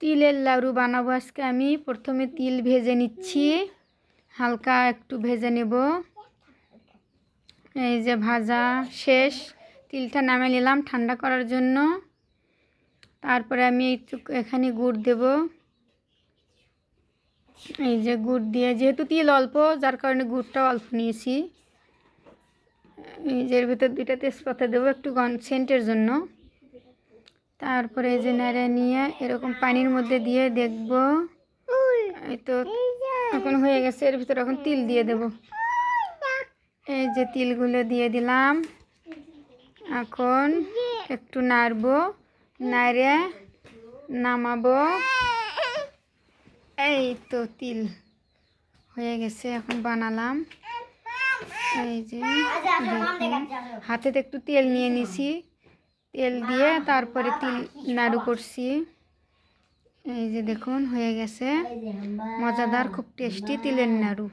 তিলের লাড়ু বানাবো আজকে আমি। প্রথমে তিল ভেজে নিচ্ছি। হালকা একটু ভেজে নেব। এই যে ভাজা শেষ। তিলটা নামে নিলাম ঠান্ডা করার জন্য। তারপরে আমি একটু এখানে গুড় দেব। এই যে গুড় দিয়ে, যেহেতু তিল অল্প, যার কারণে গুড়টা অল্প নিয়েছি। এই যে এর ভিতর দুইটা তেজপাতা দেবো একটু গন সেন্টের জন্য। তারপরে এই যে নেড়ে নিয়ে এরকম পানির মধ্যে দিয়ে দেখব। এই তো এখন হয়ে গেছে, এর ভিতরে এখন তিল দিয়ে দেব। এই যে তিলগুলো দিয়ে দিলাম। এখন একটু নাড়বো, নাড়ে নামাবো। এই তো তিল হয়ে গেছে, এখন বানালাম। এই যে দেখুন হাতেতে একটু তেল নিয়ে নিছি। তেল দিয়ে তারপরে তিল নাড়ু করছি। এই যে দেখুন, হয়ে গেছে। মজাদার, খুব টেস্টি তিলের নাড়ু।